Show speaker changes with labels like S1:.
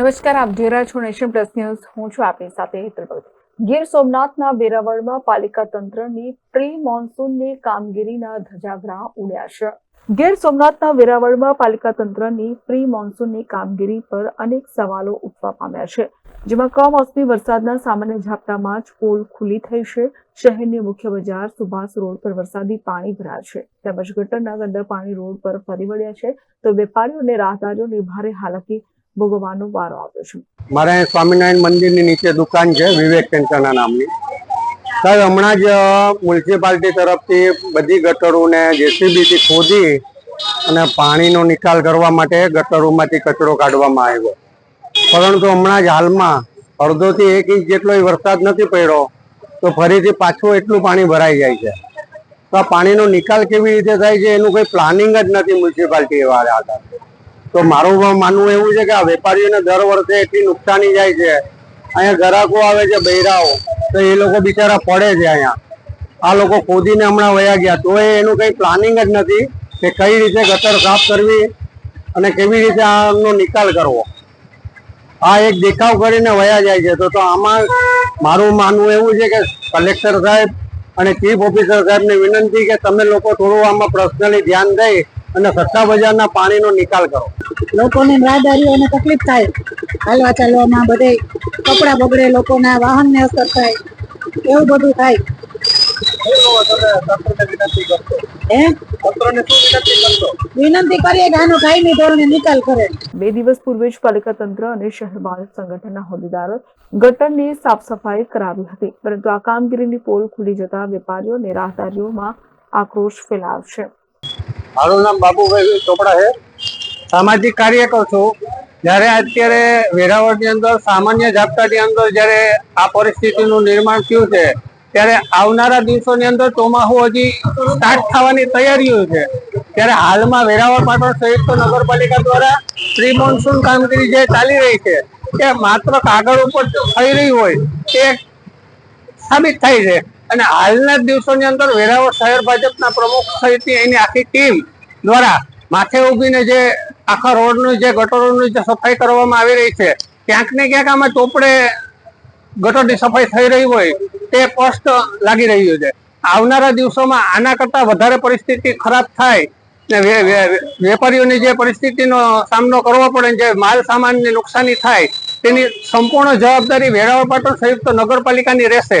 S1: નમસ્કાર, આપ જોઈ રહ્યા છો નેશન પ્લસ ન્યૂઝ. હું છું આપની સાથે હેતલ ભગત. ગીર સોમનાથના વેરાવળમાં પાલિકા તંત્રની પ્રી મોન્સૂનની કામગીરીના ધજાગરા ઉડ્યા છે. ગીર સોમનાથના વેરાવળમાં પાલિકા તંત્રની પ્રી મોન્સૂનની કામગીરી પર અનેક સવાલો ઉઠવા પામ્યા છે. જેમાં કમોસમી વરસાદના સામાન્ય ઝાપટામાં જ પોલ ખુલ્લી થઈ છે. શહેરની મુખ્ય બજાર સુભાષ રોડ પર વરસાદી પાણી ભરાયા છે. તેમજ ગટરના ગંદા પાણી રોડ પર ફરી વળ્યા છે. તો વેપારીઓ અને રાહદારીઓની ભારે હાલાકી ભોગવવાનો વારો આવ્યો છે.
S2: મારે સ્વામિનારાયણ મંદિરની નીચે દુકાન છે, વિવેક સેન્ટરના નામની. સાહેબ, હમણાં જ મ્યુનિસિપાલિટી તરફથી બધી ગટરોને જેસીબીથી ખોદી અને પાણીનો નિકાલ કરવા માટે ગટરોમાંથી કચરો કાઢવામાં આવ્યો. પરંતુ હમણાં જ હાલમાં અડધોથી એક ઇંચ જેટલો વરસાદ નથી પડ્યો, તો ફરીથી પાછું એટલું પાણી ભરાઈ જાય છે. તો આ પાણીનો નિકાલ કેવી રીતે થાય છે, એનું કોઈ પ્લાનિંગ જ નથી મ્યુનિસિપાલિટી વાળા હતા તો મારું માનવું એવું છે કે આ વેપારીઓને દર વર્ષે એટલી નુકસાની જાય છે. અહીંયા ગ્રાહકો આવે છે, બૈરાઓ. તો એ લોકો બિચારા પડે છે અહીંયા. આ લોકો ખોદીને હમણાં વયા ગયા. તો એનું કંઈ પ્લાનિંગ જ નથી કે કઈ રીતે ગટર સાફ કરવી અને કેવી રીતે આનો નિકાલ કરવો. આ એક દેખાવ કરીને વયા જાય છે. તો તો આમાં મારું માનવું એવું છે કે કલેક્ટર સાહેબ અને ચીફ ઓફિસર સાહેબને વિનંતી કે તમે લોકો થોડું આમાં પર્સનલી ધ્યાન દઈ અને સટ્ટા બજારના પાણીનો નિકાલ કરો.
S3: લોકોને રાહદારીઓને તકલીફ થાય. હાલવા ચાલવામાં બધે કપડા બગડે લોકોના વાહનને અસર થાય. એવું બધું થાય. વિનંતી કરીએ કે આનો કાયમી ધોરણે નિકાલ કરે.
S1: બે દિવસ પૂર્વે જ પાલિકા તંત્ર અને શહેર બાળ સંગઠનના હોદ્દેદારો ગટરની સાફ સફાઈ કરાવી હતી. પરંતુ આ કામગીરીની પોલ ખુલી જતા વેપારીઓ અને રાહદારીઓમાં આક્રોશ ફેલાવશે
S2: મારું નામ બાબુભાઈ ચોપડા છે. સામાજિક કાર્યકર છું. જ્યારે અત્યારે વેરાવળની અંદર, સામાન્ય ઝાપટાની અંદર જ્યારે આ પરિસ્થિતિનું નિર્માણ થયું છે, ત્યારે આવનારા દિવસોની અંદર ચોમાસું હજી સ્ટાર્ટ થવાની તૈયારીઓ છે. ત્યારે હાલમાં વેરાવળ પાટણ સંયુક્ત નગરપાલિકા દ્વારા પ્રી મોન્સૂન કામગીરી જે ચાલી રહી છે એ માત્ર કાગળ ઉપર થઈ રહી હોય, તે સાબિત થાય છે. અને હાલના જ દિવસોની અંદર વેરાવળ શહેર ભાજપના પ્રમુખ સહિતની એની આખી ટીમ દ્વારા માથે ઉભીને જે આખા રોડનું જે ગટરોની જે સફાઈ કરવામાં આવી રહી છે, ક્યાંક ને ક્યાંક આમાં ચોપડે ગટરની સફાઈ થઈ રહી હોય તે સ્પષ્ટ લાગી રહ્યું છે. આવનારા દિવસોમાં આના કરતાં વધારે પરિસ્થિતિ ખરાબ થાય ને વેપારીઓની જે પરિસ્થિતિનો સામનો કરવો પડે જે માલ સામાનની નુકસાની થાય તેની સંપૂર્ણ જવાબદારી વેરાવળ પાટણ સંયુક્ત નગરપાલિકાની રહેશે.